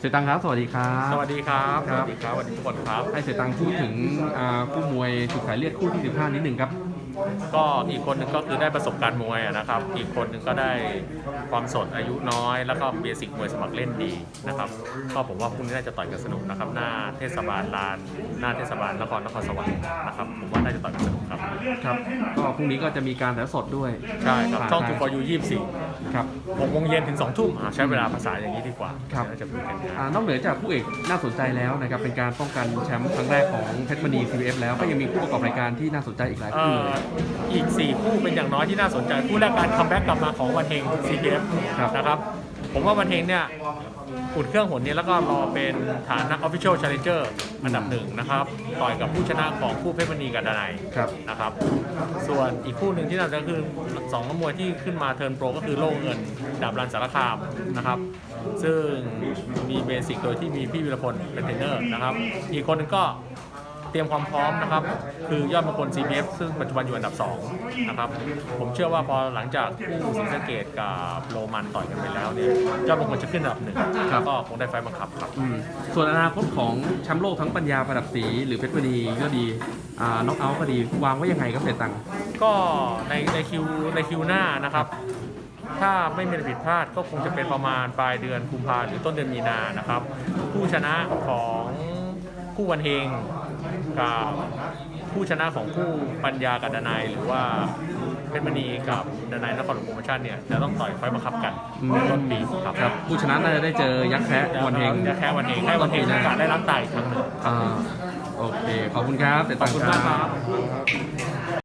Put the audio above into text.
เสยตังครับ สวัสดีครับสวัสดีครับคสรับวัสดีครับสวัสดีทุกคนครับ ให้เสยตังพูดถึงอ่าคู่มวยสุดสายเลือดคู่ที่15นิดหนึ่งครับ ก็อีกคนหนึ่งก็คือได้ประสบการณ์มวยอะนะครับ อีกคนหนึ่งก็ได้ความสดอายุน้อย แล้วก็เบสิกมวยสมัครเล่นดีนะครับก็ผมว่าพรุ่งนี้น่าจะต่อยกันสนุกนะครับ หน้าเทศบาลลาน หน้าเทศบาลนครนครสวรรค์นะครับผมว่าน่าจะต่อยกันสนุก ครับครับ ก็พรุ่งนี้ก็จะมีการถ่ายทอดสดด้วยใช่ครับ ผ่านช่องทาทูฟอร์ยูยี่สี่ครับ หกโมงเย็นถึงสองทุ่มอ่าใช้เวลาภาษาอย่างนี้ดีกว่าครับน่าจะพูดกันง่ายอ่านอกเหนือจากคู่เอกน่าสนใจแล้วนะครับ เป็นการป้องกันแชมป์ครั้งแรกของเพชรมณี CBF แล้วก็ยังมีคู่ประกอบรายการที่น่าสนใจอีกหลายเอ่คู่อเลย อีก 4 คู่เป็นอย่างน้อยที่น่าสนใจ คู่แรกการคัมแบ็กกลับมาของวันเฮง CPF ครับนะครับ ผมว่าวันเฮงเนี่ยอุ่นเครื่องหนนี้แล้วก็รอเป็นฐานนัก Official Challenger อันดับหนึ่งนะครับ ต่อยกับผู้ชนะของคู่เพชรมณีกับดนัยครับนะครับ ส่วนอีกคู่หนึ่งที่น่าจะคือสองนักมวยที่ขึ้นมาเทิร์นโปรก็คือโล่เงินดาบรันสารคามนะครับ ซึ่งมีเบสิกโดยที่มีพี่วิรพลเป็นเทรนเนอร์นะครับ อีกคนหนึงก็ เตรียมความพร้อมนะครับ คือยอดมงคล CPF ซึ่งปัจจุบันอยู่อันดับ2นะครับผมเชื่อว่าพอหลังจากคู่ศรีสะเกดกับโรมันต่อยกันไปแล้วเนี่ยยอดมงคลจะขึ้นอันดับหนึ่งครับแล้วก็คงได้ไฟล์บังคับครับ อืมส่วนอนาคตของแชมป์โลกทั้งปัญญาประดับสีหรือเพชรมณีก็ดีอ่าน็อกเอาท์ก็ดีวางไว้ยังไงครับเสยตังก็ในในคิวในคิวหน้านะครับ ถ้าไม่มีอะไรผิดพลาดก็คงจะเป็นประมาณปลายเดือนกุมภาหรือต้นเดือนมีนานะครับ ผู้ชนะของคู่วันเฮง กับผู้ชนะของคู่ปัญญากับดนายหรือว่าเป็นมณีกับดนายนครหลวงโปรโมชั่นเนี่ยจะต้องต่อยไฟล์บังคับกันอืมในต้นปีครับครับผู้ชนะน่าจะได้เจอยักษ์แพ้วันเฮงจะแค่วันเฮงให้วันเฮงมีโอกาสได้รับตายอีกครั้งหนึ่งอ่าโอเค ขอบคุณครับเสยขตัอบงคุณมากครับ